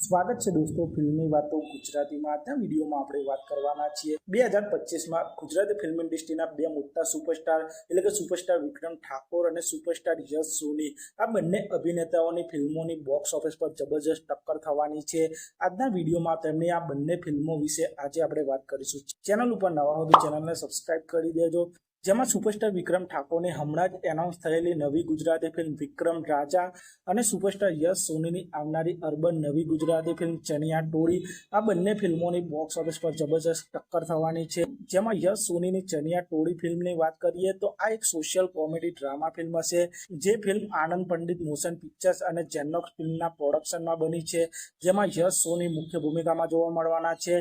સ્વાગત છે દોસ્તો, ફિલ્મી વાતો ગુજરાતીમાં આજના વિડીયોમાં આપણે વાત કરવાના છીએ. બે હજાર પચીસમાં ગુજરાતી ફિલ્મ ઇન્ડસ્ટ્રીના બે મોટા સુપરસ્ટાર, એટલે કે સુપરસ્ટાર વિક્રમ ઠાકોર અને સુપરસ્ટાર યશ સોની, આ બંને અભિનેતાઓની ફિલ્મોની બોક્સ ઓફિસ પર જબરજસ્ત ટક્કર થવાની છે. આજના વિડીયોમાં તેમની આ બંને ફિલ્મો વિશે આજે આપણે વાત કરીશું. ચેનલ ઉપર નવા હોય તો ચેનલને સબસ્ક્રાઇબ કરી દેજો. જેમાં સુપરસ્ટાર વિક્રમ ઠાકોરને હમણાં જ એનાઉન્સ થયેલી નવી ગુજરાતી ફિલ્મ વિક્રમ રાજા અને સુપરસ્ટાર યશ સોનીની આવનારી અર્બન નવી ગુજરાતી ફિલ્મ ચણિયા ટોળી, આ બંને ફિલ્મોની બોક્સ ઓફિસ પર જબરજસ્ત ટક્કર થવાની છે. જેમાં યશ સોનીની ચણિયા ટોળી ફિલ્મની વાત કરીએ તો આ એક સોશિયલ કોમેડી ડ્રામા ફિલ્મ હશે, જે film Anand Pandit motion pictures અને જેનોક્સ ફિલ્મના પ્રોડક્શનમાં બની છે, જેમાં યશ સોની મુખ્ય ભૂમિકામાં જોવા મળવાના છે.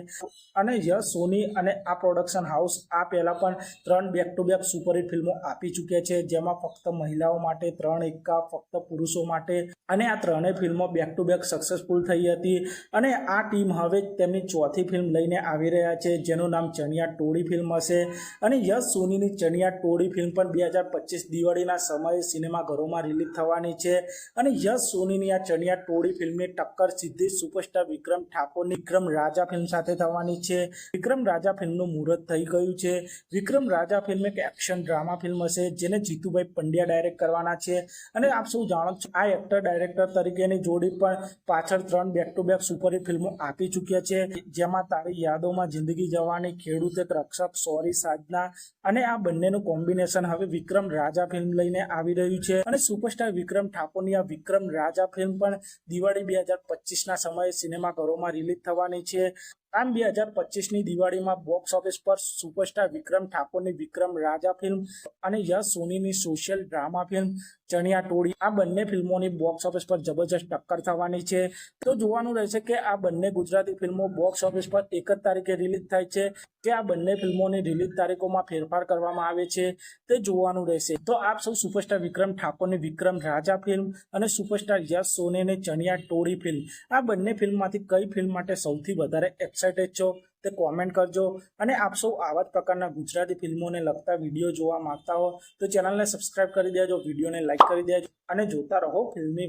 અને યશ સોની અને આ પ્રોડક્શન હાઉસ આ પહેલા પણ ત્રણ બેક ટુ બેક સુપરહિટ ફિલ્મો આપી ચૂક્યા છે, જેમાં ફક્ત મહિલાઓ માટે ત્રણ એકા ફક્ત પુરુષો માટે. અને આ ત્રણેય ફિલ્મો બેક ટુ બેક સક્સેસફુલ થઈ હતી. અને આ ટીમ હવે તેમની ચોથી ફિલ્મ લઈને આવી રહ્યા છે, જેનું નામ ચણિયા ટોળી ફિલ્મ હશે. અને યશ સોનીની ચણિયા ટોળી ફિલ્મ પણ બે હજાર પચીસ દિવાળીના સમયે સિનેમાઘરોમાં રિલીઝ થવાની છે. અને યશ સોનીની આ ચણિયા ટોળી ફિલ્મની ટક્કર સીધી સુપરસ્ટાર વિક્રમ ઠાકોરની વિક્રમ રાજા ફિલ્મ સાથે થવાની છે. વિક્રમ રાજા ફિલ્મનું મુહૂર્ત થઈ ગયું છે. વિક્રમ રાજા ફિલ્મ એક એક્શન ડ્રામા ફિલ્મ હશે, જેને જીતુભાઈ પંડ્યા ડાયરેક્ટ કરવાના છે. અને આપ સૌ જાણો છો આ એક્ટર ડાયરેક્ટર તરીકેની જોડી પણ પાછળ ત્રણ બેક ટુ બેક સુપરહિટ ફિલ્મો આપી ચૂક્યા છે. જેમાં તારી યાદોમાં જિંદગી જવાની ખેડૂત એક રક્ષક, સોરી સાધના અને આ બંનેનું કોમ્બિનેશન હવે વિક્રમ રાજા ફિલ્મ લઈને આવી રહ્યું છે. અને સુપરસ્ટાર વિક્રમ ઠાકોરની આ વિક્રમ રાજા ફિલ્મ પણ દિવાળી બે હજાર પચીસના સમયે સિનેમાઘરોમાં રિલીઝ થવાની છે. આમ બે હજાર પચીસની દિવાળીમાં બોક્સ ઓફિસ પર સુપરસ્ટાર વિક્રમ ઠાકોરની વિક્રમ રાજા ફિલ્મ અને Yash સોનીની social drama film Chaniya Toli. આ બંને ફિલ્મોની બોક્સ ઓફિસ પર જબરજસ્ત ટક્કર થવાની છે. તો જોવાનું રહેશે કે આ બંને ગુજરાતી ફિલ્મો બોક્સ ઓફિસ પર એક જ તારીખે રિલીઝ થાય છે કે આ બંને ફિલ્મોની રિલીઝ તારીખોમાં ફેરફાર કરવામાં આવે છે તે જોવાનું રહેશે. તો આપ સૌ સુપરસ્ટાર વિક્રમ ઠાકોરની વિક્રમ રાજા ફિલ્મ અને સુપરસ્ટાર યશ સોનીની ચણિયા ટોળી ફિલ્મ આ બંને ફિલ્મમાંથી કઈ ફિલ્મ માટે સૌથી વધારે એક્સાઇટેડ છો, તે કોમેન્ટ કરજો. અને આપ સૌ આવા જ પ્રકારના ગુજરાતી ફિલ્મોને લગતા વીડિયો જોવા માંગતા હો, તો ચેનલને સબસ્ક્રાઇબ કરી દેજો, વિડીયોને લાઇક કરી દેજો, અને જોતા રહો ફિલ્મી